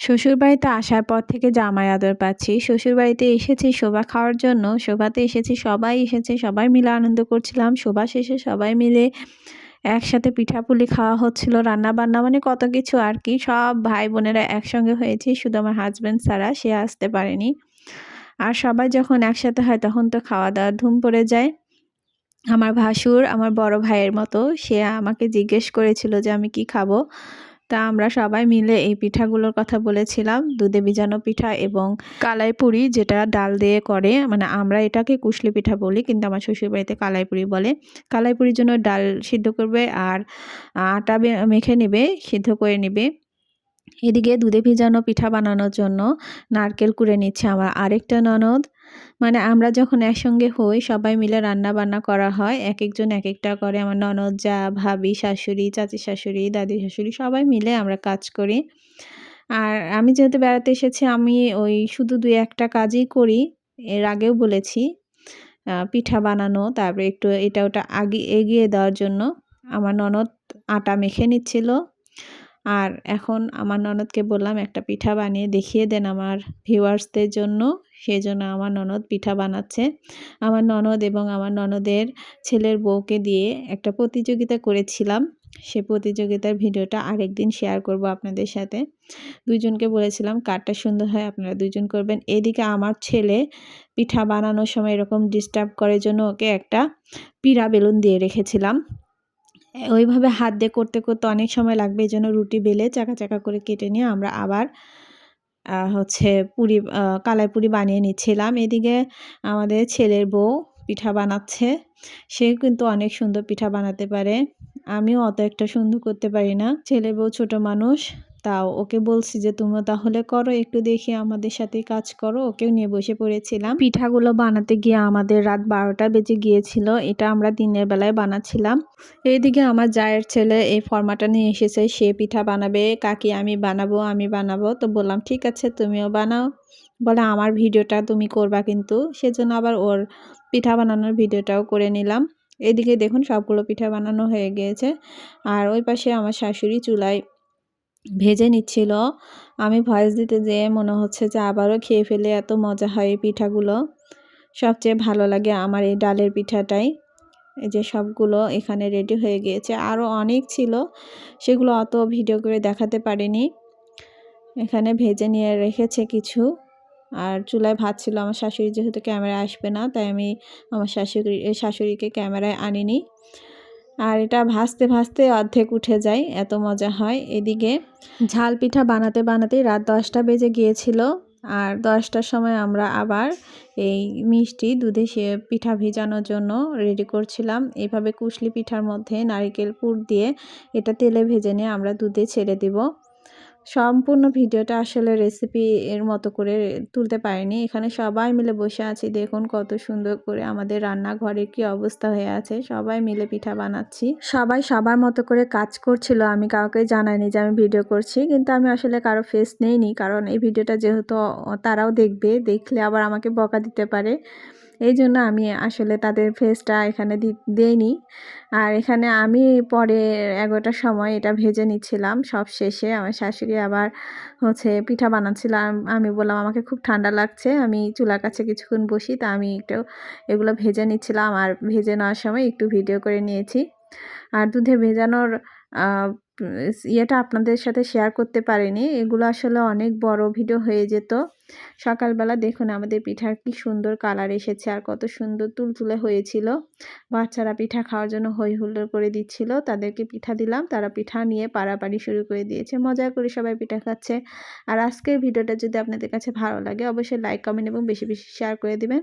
শ্বশুরবাড়িতে আসার পর থেকে জামাই আদর পাচ্ছি। শ্বশুরবাড়িতে এসেছি শোভা খাওয়ার জন্য। শোভাতে এসেছি, সবাই এসেছে, সবাই মিলে আনন্দ করছিলাম। শোভা শেষে সবাই মিলে একসাথে পিঠাপুলি খাওয়া হচ্ছিল রান্না বান্না মানে কত কিছু আর কি। সব ভাই বোনেরা একসঙ্গে হয়েছি, শুধু আমার হাজব্যান্ড ছাড়া সে আসতে পারেনি। আর সবাই যখন একসাথে হয় তখন তো খাওয়া দাওয়ার ধুম পড়ে যায়। আমার ভাসুর, আমার বড় ভাইয়ের মতো, সে আমাকে জিজ্ঞেস করেছিল যে আমি কি খাব? তা আমরা সবাই মিলে এই পিঠাগুলোর কথা বলেছিলাম, দুধে ভিজানো পিঠা এবং কালাই কালাইপুরি যেটা ডাল দিয়ে করে মানে আমরা এটাকে কুশলি পিঠা বলি, কিন্তু আমার শ্বশুরবাড়িতে কালাইপুরি বলে। কালাই কালাইপুরির জন্য ডাল সিদ্ধ করবে আর আটা মেখে নেবে, সিদ্ধ করে নেবে। এদিকে দুধে ভিজানো পিঠা বানানোর জন্য নারকেল কুড়ে নিচ্ছে আমার আরেকটা ননদ। মানে আমরা যখন একসঙ্গে হই, সবাই মিলে রান্না বান্না করা হয়। এক একজন এক একটা করে আমার ননদ, যা, ভাবি, শাশুড়ি, চাচি শাশুড়ি, দাদি শাশুড়ি, সবাই মিলে আমরা কাজ করি। আর আমি যেহেতু বেড়াতে এসেছি, আমি ওই শুধু দুই একটা কাজই করি। এর আগেও বলেছি পিঠা বানানো, তারপরে একটু এটা ওটা আগে, এগিয়ে দেওয়ার জন্য। আমার ননদ আটা মেখে নিচ্ছিল। আর এখন আমার ননদকে বললাম, একটা পিঠা বানিয়ে দেখিয়ে দেন আমার ভিউয়ার্সদের জন্য। সেই জন্য আমার ননদ পিঠা বানাচ্ছে। আমার ননদ এবং আমার ননদের ছেলের বউকে দিয়ে একটা প্রতিযোগিতা করেছিলাম। সে প্রতিযোগিতার ভিডিওটা আরেকদিন শেয়ার করব আপনাদের সাথে। দুইজনকে বলেছিলাম, কারটা সুন্দর হয়, আপনারা দুইজন করবেন। এদিকে আমার ছেলে পিঠা বানানোর সময় এরকম ডিস্টার্ব করার জন্য ওকে একটা পিড়া বেলুন দিয়ে রেখেছিলাম। ওইভাবে হাত দিয়ে করতে করতে অনেক সময় লাগবে, এই জন্য রুটি বেলে চাকা চাকা করে কেটে নিয়ে আমরা আবার হচ্ছে পুরি কালাই পুরি বানিয়ে নিচ্ছিলাম। এদিকে আমাদের ছেলের বউ পিঠা বানাচ্ছে। সে কিন্তু অনেক সুন্দর পিঠা বানাতে পারে। আমিও অত একটা সুন্দর করতে পারি না। ছেলে বউ ছোট মানুষ। তাও ওকে বলছি যে তুমি তাহলে করো, একটু দেখি আমাদের সাথে কাজ করো। ওকেও নিয়ে বসে পড়েছিলাম। পিঠাগুলো বানাতে গিয়ে আমাদের রাত বারোটা বেজে গিয়েছিল। এটা আমরা দিনের বেলায় বানাচ্ছিলাম। এইদিকে আমার জায়ের ছেলে এই ফর্মাটা নিয়ে এসেছে। সে পিঠা বানাবে, কাকি আমি বানাবো আমি বানাবো। তো বললাম, ঠিক আছে, তুমিও বানাও। বলে, আমার ভিডিওটা তুমি করবা কিন্তু। সেজন্য আবার ওর পিঠা বানানোর ভিডিওটাও করে নিলাম। এদিকে দেখুন, সবগুলো পিঠা বানানো হয়ে গিয়েছে। আর ওই পাশে আমার শাশুড়ি চুলায় ভেজে নিচ্ছিল। আমি ভয়েস দিতে যেয়ে মনে হচ্ছে যে আবারও খেয়ে ফেলে এত মজা হয় এই পিঠাগুলো। সবচেয়ে ভালো লাগে আমার এই ডালের পিঠাটাই। এই যে সবগুলো এখানে রেডি হয়ে গিয়েছে। আরও অনেক ছিল, সেগুলো অত ভিডিও করে দেখাতে পারিনি। এখানে ভেজে নিয়ে রেখেছে কিছু। আর চুলায় ভাত ছিল, আমার শাশুড়ি যেহেতু ক্যামেরায় আসবে না, তাই আমি আমার শাশুড়ি, শাশুড়িকে ক্যামেরায় আনিনি। আর এটা ভাজতে ভাসতে অর্ধেক উঠে যায়, এত মজা হয়। এদিকে ঝাল পিঠা বানাতে বানাতেই রাত দশটা বেজে গিয়েছিল। আর দশটার সময় আমরা আবার এই মিষ্টি দুধে সে পিঠা ভিজানোর জন্য রেডি করছিলাম। এভাবে কুশলি পিঠার মধ্যে নারিকেল পুর দিয়ে এটা তেলে ভেজে নিয়ে আমরা দুধে ছেড়ে দিব। সম্পূর্ণ ভিডিওটা আসলে রেসিপি এর মতো করে তুলতে পারিনি। এখানে সবাই মিলে বসে আছি, দেখুন কত সুন্দর করে আমাদের রান্নাঘরে কি অবস্থা হয়ে আছে। সবাই মিলে পিঠা বানাচ্ছি। সবাই সবার মতো করে কাজ করছিল, আমি কাউকে জানাইনি যে আমি ভিডিও করছি, কিন্তু আমি আসলে কারও ফেস নেইনি, কারণ এই ভিডিওটা যেহেতু তারাও দেখবে, দেখলে আবার আমাকে বকা দিতে পারে। এই জন্য আমি আসলে তাদের ফেসটা এখানে দেইনি। আর এখানে আমি পরে এগারোটার সময় এটা ভেজে নিচ্ছিলাম, সব শেষে। আমার শাশুড়ি আবার হচ্ছে পিঠা বানাচ্ছিলাম আমি বললাম, আমাকে খুব ঠান্ডা লাগছে, আমি চুলার কাছে কিছুক্ষণ বসি। তা আমি একটু এগুলো ভেজে নিচ্ছিলাম। আর ভেজে নেওয়ার সময় একটু ভিডিও করে নিয়েছি। আর দুধে ভেজানোর ইয়েটা আপনাদের সাথে শেয়ার করতে পারিনি। এগুলো আসলে অনেক বড় ভিডিও হয়ে যেত। সকালবেলা দেখুন আমাদের পিঠার কি সুন্দর কালার এসেছে আর কত সুন্দর তুলতুলে হয়েছিল। বাচ্চারা পিঠা খাওয়ার জন্য হই হুল্লোড় করে দিচ্ছিল। তাদেরকে পিঠা দিলাম। তারা পিঠা নিয়ে পাড়াপাড়ি শুরু করে দিয়েছে। মজা করে সবাই পিঠা খাচ্ছে। আর আজকের ভিডিওটা যদি আপনাদের কাছে ভালো লাগে, অবশ্যই লাইক কমেন্ট এবং বেশি বেশি শেয়ার করে দিবেন।